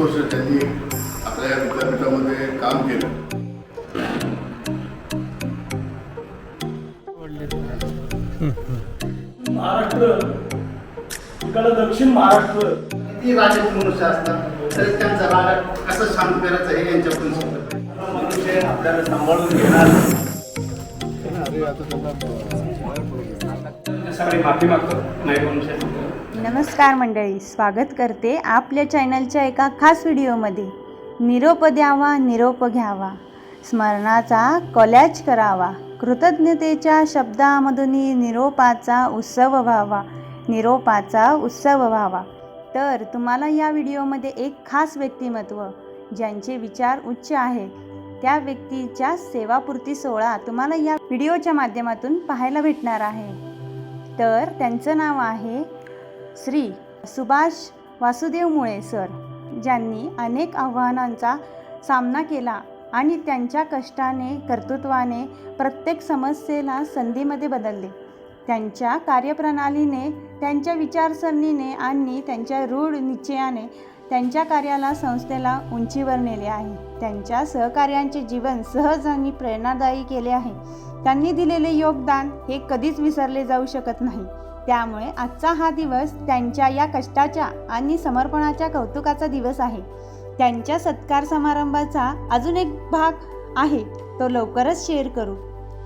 वर्ष त्यांनी आपल्या या विद्यापीठामध्ये काम केलं. महाराष्ट्र इकडं दक्षिण महाराष्ट्र. किती राजे मनुष्य असतात? तरी त्यांचा राग कसं शांत करायचं हे यांच्याकडून शिकलं मनुष्य आपल्याला सांभाळून घेणार त्यासाठी माफी मागतो नाही मनुष्य. नमस्कार मंडळी स्वागत करते आपल्या चॅनलच्या एका खास व्हिडिओमध्ये. निरोप द्यावा निरोप घ्यावा. स्मरणाचा कॉलॅच करावा. कृतज्ञतेच्या शब्दामधून निरोपाचा उत्सव व्हावा. निरोपाचा उत्सव व्हावा. तर तुम्हाला या व्हिडिओमध्ये एक खास व्यक्तिमत्व ज्यांचे विचार उच्च आहेत त्या व्यक्तीच्या सेवापूर्ती सोहळा तुम्हाला या व्हिडिओच्या माध्यमातून पाहायला भेटणार आहे. तर त्यांचं नाव आहे श्री सुभाष वासुदेव मुळे सर ज्यांनी अनेक आव्हानांचा सामना केला आणि त्यांच्या कष्टाने कर्तृत्वाने प्रत्येक समस्येला संधीमध्ये बदलले. त्यांच्या कार्यप्रणालीने त्यांच्या विचारसरणीने आणि त्यांच्या रूढ निश्चयाने त्यांच्या कार्याला संस्थेला उंचीवर नेले आहे. त्यांच्या सहकार्यांचे जीवन सहज आणि प्रेरणादायी केले आहे. त्यांनी दिलेले योगदान हे कधीच विसरले जाऊ शकत नाही. त्यामुळे आजचा हा दिवस त्यांच्या या कष्टाच्या आणि समर्पणाच्या कौतुकाचा दिवस आहे. त्यांच्या सत्कार समारंभाचा अजून एक भाग आहे तो लवकरच शेअर करू.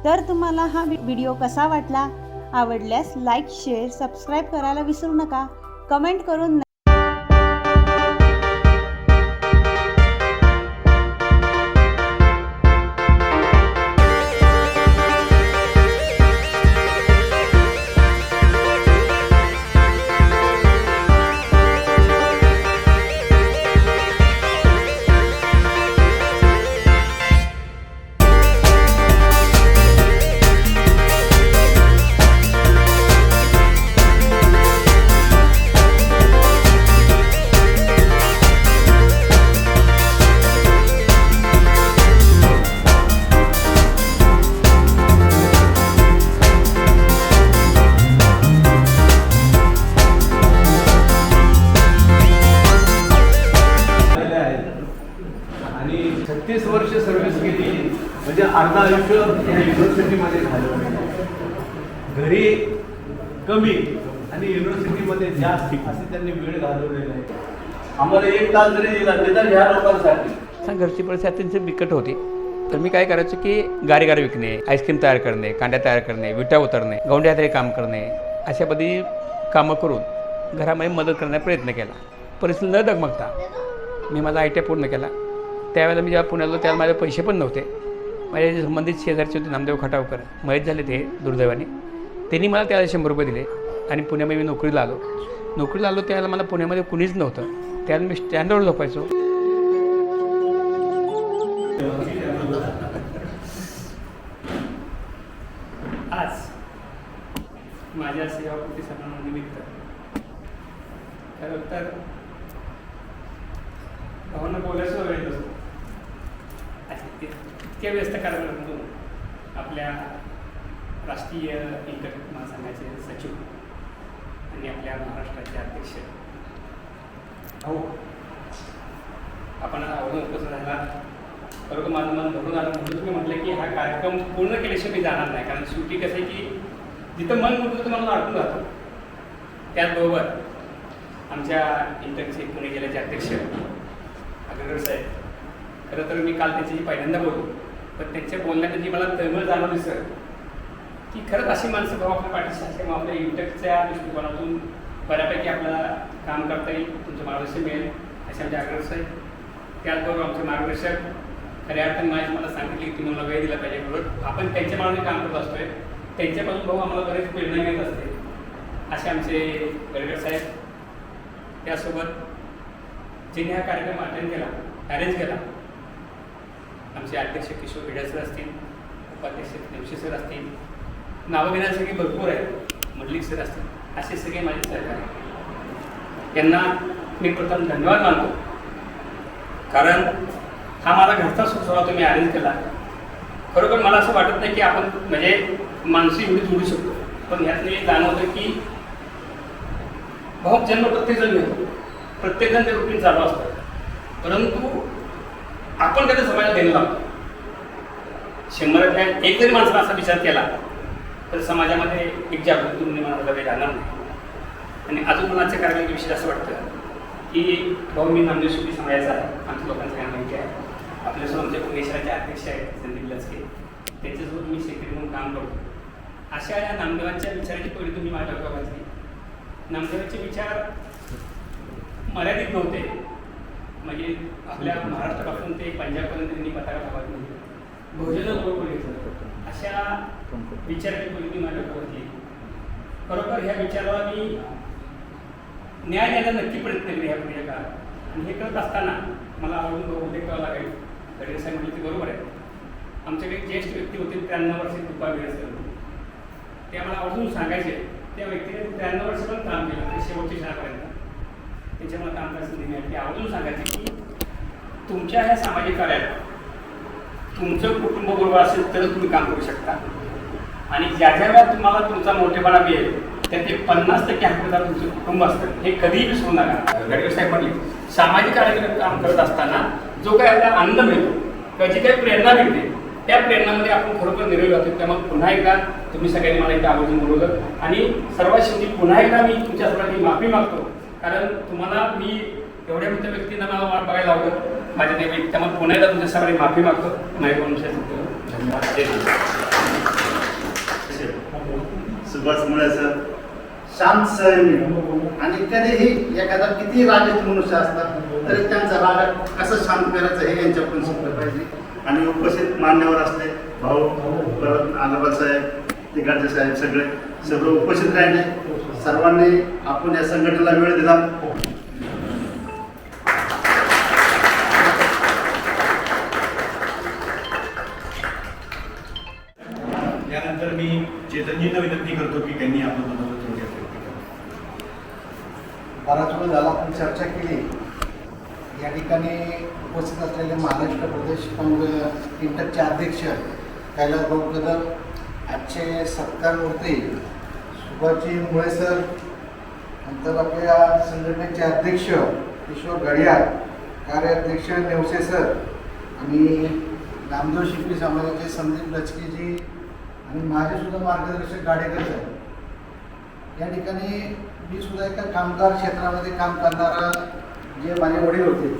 तर तुम्हाला हा व्हिडिओ कसा वाटला? आवडल्यास लाईक शेअर सबस्क्राईब करायला विसरू नका. कमेंट करून आहेत छत्तीस वर्ष सर्व्हिस केली. म्हणजे अर्धा आयुष्य या युनिव्हर्सिटीमध्ये झालं. घरी कमी आणि युनिव्हर्सिटीमध्ये जास्त असे त्यांनी वेळ घालवलेला आहे. आम्हाला एक तास जरी दिला निदान ह्या लोकांसाठी. सांग घरची परिस्थिती अत्यंत बिकट होती. तर मी काय करायचो की गारी गारी विकणे आईस्क्रीम तयार करणे कांड्या तयार करणे विटा उतरणे गौंड्यातरी काम करणे अशा पद्धती कामं करून घरामध्ये मदत करण्याचा प्रयत्न केला. परिस्थिती न दगमगता मी माझा आय टी आय पूर्ण केला. त्यावेळेला मी जेव्हा पुण्याला त्यावेळेला माझे पैसे पण नव्हते. माझ्या जे संबंधित शेजारचे होते नामदेव खटावकर मयत झाले ते दुर्दैवाने. त्यांनी मला त्याला शंभर रुपये दिले आणि पुण्यामध्ये मी नोकरीला आलो. नोकरीला आलो त्यावेळेला मला पुण्यामध्ये कुणीच नव्हतं. त्यावेळेला मी स्टँडवर झोपायचो. आज माझ्या सेवाकृती सणानिमित्त खरं तर भावना बोलायचं इतक्या व्यस्त कार्यक्रमातून आपल्या राष्ट्रीय इंटर महासंघाचे सचिव आणि आपल्या महाराष्ट्राचे अध्यक्ष. भाऊ आपण अवघड उपस्थित झाला बरोबर माझं मन भरून आलं म्हणून तुम्ही म्हटलं की हा कार्यक्रम पूर्ण केल्याशिवाय मी जाणार नाही. कारण शेवटी कसं आहे की जिथं मन म्हणतो तिथं मला अडकून जातो. त्याचबरोबर आमच्या इंटरचे पुणे जिल्ह्याचे अध्यक्ष अग्रगर साहेब खरं तर मी काल त्याच्याशी पहिल्यांदा बोललो. पण त्यांच्या बोलण्यात जी मला तळमळ जाणवली सर की खरंच अशी माणसं भाऊ आपल्या पाठीशी असते मग आपल्या इंटरच्या दृष्टिकोनातून बऱ्यापैकी आपल्याला काम करता येईल तुमचं मार्गदर्शन मिळेल असे म्हणजे आमचे आग्रह साहेब त्याचबरोबर आमचे मार्गदर्शक खऱ्या अर्थाने माझी मला सांगितले की तुम्हाला वेळ दिला पाहिजे बरोबर आपण त्यांच्या मार्गाने काम करत असतोय. त्यांच्यापासून भाऊ आम्हाला बरेच प्रेरणा मिळत असते. असे आमचे गडकर साहेब त्यासोबत ज्यांनी हा कार्यक्रम अटेंड केला अरेंज केला. आमचे अध्यक्ष किशोर भिडा सर असतील उपाध्यक्ष देवशी सर असतील नावं सगळे भरपूर आहेत मंडलिक सर असतील असे सगळे माझे सहकारी यांना मी प्रथम धन्यवाद मानतो. कारण हा माझा घरचा सोहळा तुम्ही अरेंज केला. खरोखर मला असं वाटत नाही की आपण म्हणजे माणसं एवढी जोडू शकतो. पण ह्यातने जाणवतं की भाऊ जन्म प्रत्येकजण घेतो प्रत्येकजण ते रुटीन चालू असतं परंतु आपण कधी समाजाला देणं लागतो शंभरातल्या एक जरी माणसाला असा विचार केला तर समाजामध्ये एक जागृती निर्माण व्हायला काही जाणार नाही. आणि अजून मला आजच्या कार्यक्रमाविषयी असं वाटतं की भाऊ मी नामदेव शेवटी समाजाचा आहे. आमच्या लोकांचं काय माहिती आहे? आपल्यासोबत आमच्या पुणेश्वराचे अध्यक्ष आहेत संदीप लचके. त्यांच्यासोबत मी सेक्रेटरी म्हणून काम करतो. अशा या नामदेवांच्या विचाराची पहिली तुम्ही माझ्या डोक्यावर नामदेवांचे विचार मर्यादित नव्हते. म्हणजे आपल्या महाराष्ट्रापासून ते पंजाबपर्यंत त्यांनी पताका नाही बहुजन बरोबर अशा विचाराची माझ्या डोक्यावर घातली खरोखर ह्या विचाराला मी न्याय द्यायला नक्की प्रयत्न केले ह्या पुढच्या काळात. आणि हे करत असताना मला आवडून बहुतेक करावं लागेल. साहेब म्हटलं ते बरोबर आहे. आमच्याकडे ज्येष्ठ व्यक्ती होते त्र्याण्णव वर्षे कृपा सर ते आम्हाला आवर्जून सांगायचे. त्या व्यक्तीने त्र्याण्णव वर्ष पण काम केलं. ते शेवटच्या क्षणापर्यंत त्याच्यामुळे काम करायचं संधी मिळाली. ते आवर्जून सांगायचे की तुमच्या ह्या सामाजिक कार्यात तुमचं कुटुंब बरोबर असेल तरच तुम्ही काम करू शकता. आणि ज्या ज्या वेळा तुम्हाला तुमचा मोठेपणा मिळेल त्यात ते पन्नास टक्के हक्कदार तुमचं कुटुंब असतं. हे कधीही विसरू नका. गडकरी साहेब म्हणले सामाजिक कार्यक्रम काम करत असताना जो काही आपला आनंद मिळतो किंवा जी काही प्रेरणा मिळते त्या प्रेरणामध्ये आपण खरोखर निरोगी राहतो. त्यामुळे पुन्हा एकदा तुम्ही सगळ्यांनी मला इथे आवर्जून बोलवलं. आणि सर्वात शेवटी पुन्हा एकदा मी तुमच्या माफी मागतो. कारण तुम्हाला मी एवढ्या मोठ्या व्यक्तींना मला वाट बघायला लावलं माझ्या ते त्यामुळे पुन्हा एकदा तुमच्या सगळी माफी मागतो. माझ्या धन्यवाद. सुभाष मुळे सर. शांत संयमी आणि कधीही एखादा किती राजेत मनुष्य असतात तरी त्यांचा राग कसं शांत करायचं हे यांच्याकडून शिकलं पाहिजे. आणि उपस्थित मान्यवर असले भाऊ परत आलाबाद साहेब तिकडचे साहेब सगळे सर्व उपस्थित राहिले. सर्वांनी आपण या संघटनेला वेळ दिला त्यानंतर मी चेतनजींना विनंती करतो की त्यांनी करावं. बराच वेळ झाला आपण चर्चा केली या ठिकाणी उपस्थित असलेले महाराष्ट्र प्रदेश काँग्रेस इंटकचे अध्यक्ष कैलास भाऊ कदम आजचे सत्कारमूर्ती सुभाषजी मुळे सर नंतर आपल्या संघटनेचे अध्यक्ष किशोर घडियाळ कार्याध्यक्ष नेवसे सर आणि नामदेव शिल्पी समाजाचे संदीप लचकेजी आणि माझे सुद्धा मार्गदर्शक गाडेकर साहेब या ठिकाणी मी सुद्धा एका कामगार क्षेत्रामध्ये काम करणारा जे माझे वडील होते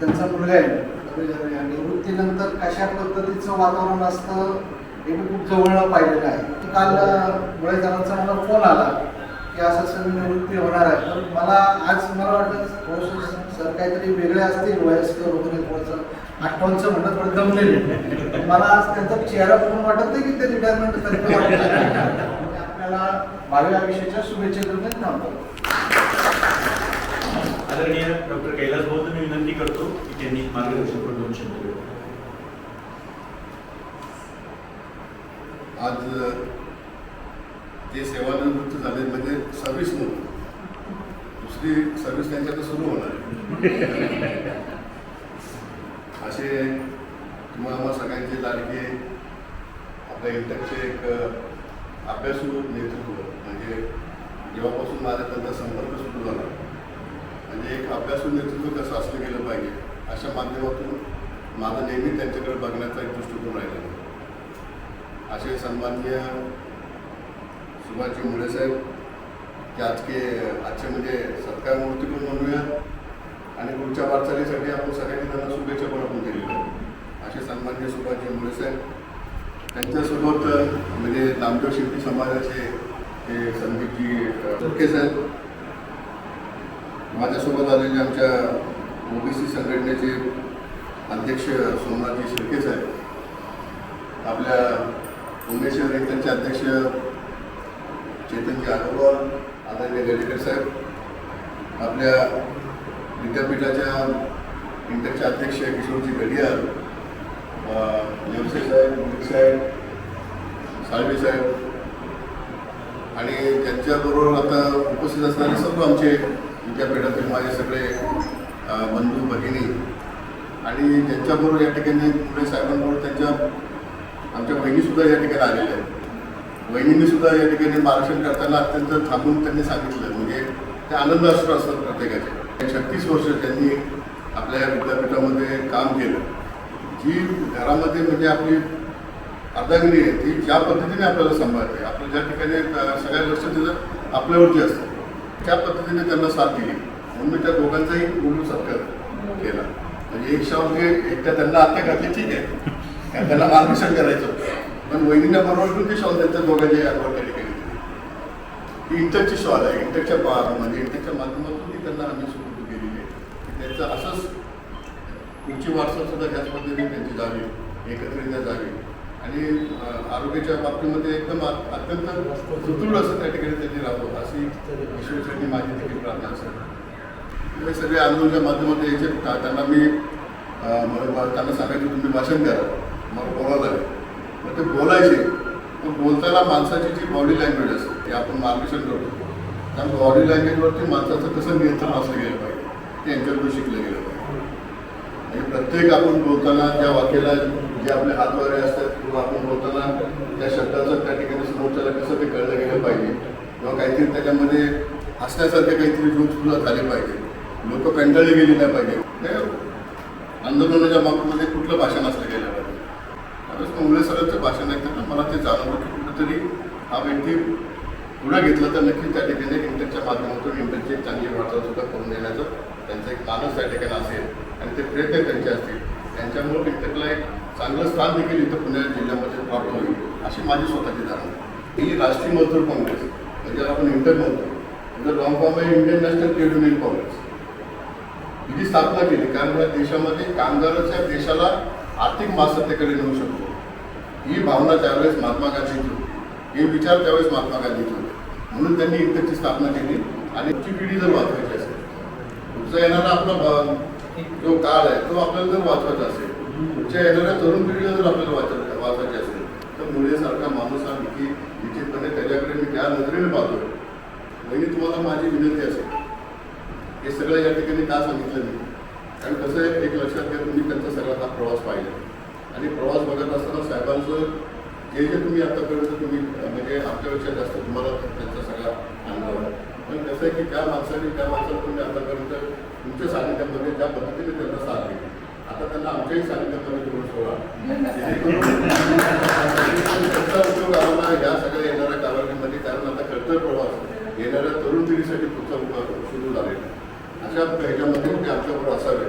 त्यांचा मुलगा आहे निवृत्तीनंतर कशा पद्धतीचं वातावरण असतं हे मी खूप जवळ पाहिलेलं आहे. काल मुळेकरांचा मला फोन आला की असं असं निवृत्ती होणार आहे. तर मला आज मला वाटतं थोडंसं सर काहीतरी वेगळे असतील वयस्कर वगैरे थोडंसं. आठवणचं म्हणणं थोडं दमलेले पण मला आज त्यांचा चेहरा बघून वाटत नाही की ते रिटायरमेंट करतो आपल्याला भावी आयुष्याच्या शुभेच्छा देऊन थांबतो आदरणीय डॉक्टर कैलास भाऊ मी विनंती करतो की त्यांनी मार्गदर्शक दोन शब्द. आज ते सेवानिवृत्त झाले म्हणजे सर्व्हिस म्हणून दुसरी सर्व्हिस त्यांच्याकडे सुरू होणार. असे तुम्हाला आम्हा सगळ्यांचे लाडके आपल्या इंटकचे एक अभ्यासू नेतृत्व. म्हणजे जेव्हापासून माझा त्यांचा संपर्क सुरू झाला म्हणजे एक अभ्यासू नेतृत्व कसं असलं गेलं पाहिजे अशा माध्यमातून माझं नेहमी त्यांच्याकडे बघण्याचा एक दृष्टिकोन राहिला असे सन्माननीय सुभाषजी मुळे साहेब ते आजके आजचे म्हणजे सत्कार मूर्ती पण म्हणूया आणि पुढच्या वाटचालीसाठी आपण सगळ्यांनी त्यांना शुभेच्छा पण आपण दिलेल्या असे सन्मान्य सुभाषजी मुळे साहेब. त्यांच्यासोबत म्हणजे नामदेव शिल्पी समाजाचे हे संदीपजी तुर्के साहेब. माझ्यासोबत आलेले आमच्या ओबीसी संघटनेचे अध्यक्ष सोमनाथजी शिर्के साहेब. आपल्या उमेश त्यांचे अध्यक्ष चेतनजी अग्रवाल आदरणीय गडेकर साहेब आपल्या विद्यापीठाच्या इंटरचे अध्यक्ष किशोरजी गडियार नेवसे साहेब मुलिक साहेब साळवे साहेब आणि त्यांच्याबरोबर आता उपस्थित असणारे सर्व आमचे विद्यापीठातील माझे सगळे बंधू भगिनी आणि त्यांच्याबरोबर या ठिकाणी पुढे साहेबांबरोबर त्यांच्या आमच्या बहिणीसुद्धा या ठिकाणी आलेल्या आहेत. वहिनींनी सुद्धा या ठिकाणी मार्गदर्शन करताना अत्यंत थांबून त्यांनी सांगितलं. म्हणजे ते आनंद असतो असतात प्रत्येकाचे. छत्तीस वर्ष त्यांनी आपल्या या विद्यापीठामध्ये काम केलं. जी घरामध्ये म्हणजे आपली अर्धांगिनी आहे ती ज्या पद्धतीने आपल्याला सांभाळते आपलं ज्या ठिकाणी सगळ्या लक्ष तिचं आपल्यावरती असतं त्या पद्धतीने त्यांना साथ दिली. म्हणून मी त्या दोघांचाही बोलू सत्कार केला. म्हणजे एक शाव म्हणजे एकट्या त्यांना आत्ता घातली ठीक आहे. त्यांना मार्गदर्शन करायचं होतं. पण वहिनीला बरोबर पण ते शॉल त्यांच्या दोघांची अगोदर त्या ठिकाणी. ती इंटरची शॉल आहे इंटरच्या पा म्हणजे इंटरच्या माध्यमातून ती त्यांना आम्ही सुरू केलेली आहे. त्यांचा असंच पुढची वारसा सुद्धा त्याच पद्धतीने त्यांची जावी एकत्रित जावी आणि आरोग्याच्या बाबतीमध्ये एकदम अत्यंत सुदृढ असं त्या ठिकाणी त्यांनी राहावं अशी ईश्वरचरणी माझी देखील प्रार्थना असेल हे सगळे आंदोलनाच्या माध्यमातून यायचे. का- त्यांना मी त्यांना सांगायचं तुम्ही भाषण करा मला बोलायला लागेल. ते बोलायचे. पण बोलताना माणसाची जी बॉडी लँग्वेज असते ती आपण मार्गदर्शन करतो. त्या बॉडी लँग्वेजवरती माणसाचं कसं नियंत्रण असलं गेलं पाहिजे ते यांच्याकडून शिकलं गेलं पाहिजे. आणि प्रत्येक आपण बोलताना त्या वाक्याला जे आपले हातवारे असतात किंवा आपण बोलताना त्या शब्दाचं त्या ठिकाणी समोरच्याला कसं ते कळलं गेलं पाहिजे किंवा काहीतरी त्याच्यामध्ये हसण्यासारखे काहीतरी जोक झाले पाहिजे. लोक कंटाळले गेली नाही पाहिजे. आंदोलनाच्या बाबतीमध्ये कुठलं भाषण असलं गेलं कृष्ण त्यावेळेस सरांचं भाषण ऐकताना मला ते जाणवलं की कुठेतरी हा व्यक्ती पुढे घेतलं तर नक्की त्या ठिकाणी इंटरच्या माध्यमातून इंटरची एक चांगली वाटचाल सुद्धा करून देण्याचं त्यांचा एक मानस त्या ठिकाणी असेल आणि ते प्रयत्न त्यांचे असतील. त्यांच्यामुळे इंटरला एक चांगलं स्थान देखील इथं पुणे जिल्ह्यामध्ये प्राप्त होईल अशी माझी स्वतःची धारणा ही राष्ट्रीय मजदूर काँग्रेस म्हणजे आपण इंटर म्हणतो. म्हणजे लॉंग फॉर्म आहे Indian national trade union Congress. हिची स्थापना केली कारण या देशामध्ये कामगाराच्या देशाला आर्थिक मासत्तेकडे नेऊ शकतो. ही भावना त्यावेळेस महात्मा गांधीची होती. हे विचार त्यावेळेस महात्मा गांधीचे होते. म्हणून त्यांनी इंटरची स्थापना केली आणि ती पिढी जर वाचवायची असेल पुढचा येणारा आपला जो काळ आहे तो आपल्याला जर वाचवायचा असेल पुढच्या येणाऱ्या तरुण पिढीला जर आपल्याला वाचवायचं वाचवायची असेल तर मुळेसारखा माणूस हा की निश्चितपणे त्याच्याकडे मी त्या नजरेने पाहतोय. नेहमी तुम्हाला माझी विनंती असेल. हे सगळं या ठिकाणी का सांगितलं मी कारण कसं आहे एक लक्षात घ्या तुम्ही त्यांचा सगळा हा प्रवास पाहिला. आणि प्रवास बघत असताना साहेबांचं जे जे तुम्ही आतापर्यंत तुम्ही म्हणजे आमच्यापेक्षा जास्त तुम्हाला त्यांचा सगळा अनुभव आहे. पण कसं आहे की त्या माणसाने त्या माणसाला तुम्ही आतापर्यंत तुमच्या सानिध्यामध्ये ज्या पद्धतीने त्यांना साथ दिली. आता त्यांना आमच्याही सानिध्यामध्ये तुम्ही सोडा. त्यांचा उपयोग आम्हाला या सगळ्या येणाऱ्या कालावधीमध्ये कारण आता खडतर प्रवास येणाऱ्या तरुण पिढीसाठी पुढचा उपयोग सुरू झालेला अशा ह्याच्यामध्ये ते आमच्याबरोबर असावे.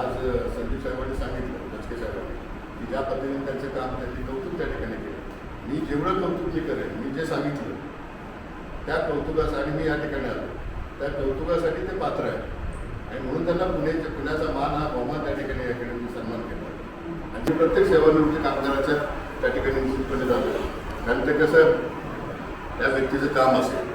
आज संदीप साहेबांनी सांगितलं. लचके साहेबांनी की ज्या पद्धतीने त्यांचं काम त्यांनी कौतुक त्या ठिकाणी केलं. मी जेवढं कौतुक जे करेन मी जे सांगितलं त्या कौतुकासाठी मी या ठिकाणी आलो. त्या कौतुकासाठी ते पात्र आहे आणि म्हणून त्यांना पुण्याच्या पुण्याचा मान हा बहुमान त्या ठिकाणी या ठिकाणी मी सन्मान केला. आणि ते प्रत्येक सेवानिवृत्ती कामगाराच्या त्या ठिकाणी निश्चितपणे झालं. कारण ते कसं त्या व्यक्तीचं काम असेल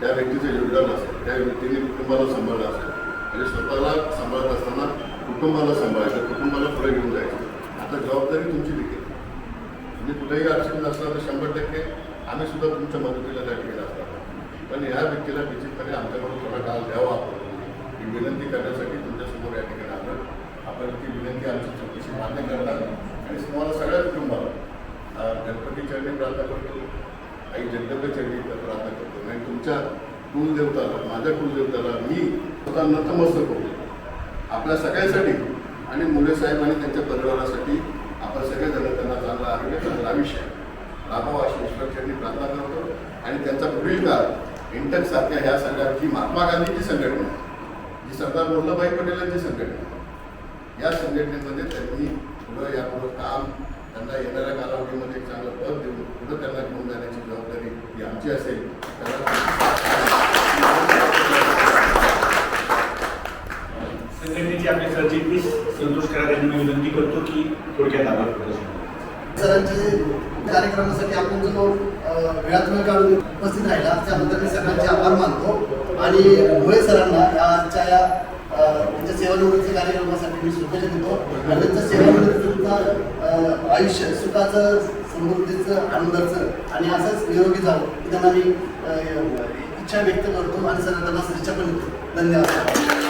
त्या व्यक्तीचं योगदान असेल त्या व्यक्तीने कुटुंबाला सांभाळलं असेल. म्हणजे स्वतःला सांभाळत असताना कुटुंबाला सांभाळायचं कुटुंबाला पुढे घेऊन जायचं. आता जबाबदारी तुमची देखील. तुम्ही कुठेही अडचणीत असला तर शंभर टक्के आम्ही सुद्धा तुमच्या मदतीला त्या ठिकाणी असतात पण ह्या व्यक्तीला निश्चितपणे आमच्याकडून थोडा काल द्यावा ही विनंती करण्यासाठी तुमच्यासमोर या ठिकाणी आलं आपण ती विनंती आमची चौकशी मान्य करणार आणि तुम्हाला सगळ्या कुटुंबाला गणपती चरणी प्रार्थना करतो. आई जगदंब चरणी प्रार्थना करतो. आणि तुमच्या कुलदेवताला माझ्या कुलदेवताला मी स्वतः नतमस्तक होतो. आपल्या सगळ्यांसाठी आणि मुले साहेब आणि त्यांच्या परिवारासाठी आपण सगळेजण त्यांना चांगलं आरोग्य चांगला आयुष्य राबावा अशी ईश्वरचरणी प्रार्थना करतो. आणि त्यांचा पुढील काळ इंटक सारख्या ह्या सगळ्या जी महात्मा गांधीची संघटना जी सरदार वल्लभभाई पटेलांची संघटना या संघटनेमध्ये त्यांनी पुढं यापुढं काम त्यांना येणाऱ्या कालावधीमध्ये एक चांगलं पद देऊन पुढं त्यांना घेऊन जाण्याची जबाबदारी ही आमची असेल. संघटनेचे आपले सरचिटणीस संतोष करार यांना मी विनंती करतो की थोडक्यात आभार प्रदर्शन सरांचे कार्यक्रमासाठी आपण जो वेळात वेळ काढून उपस्थित राहिला त्याबद्दल मी सगळ्यांचे आभार मानतो. आणि भोळे सरांना या आजच्या या त्यांच्या सेवानिवृत्ती कार्यक्रमासाठी मी शुभेच्छा देतो. आणि त्यांचं सेवानिवृत्तीचं आयुष्य सुखाचं समृद्धीचं आनंदाचं आणि असंच निरोगी जावं त्यांना मी इच्छा व्यक्त करतो आणि सर त्यांना शुभेच्छा पण देतो. धन्यवाद.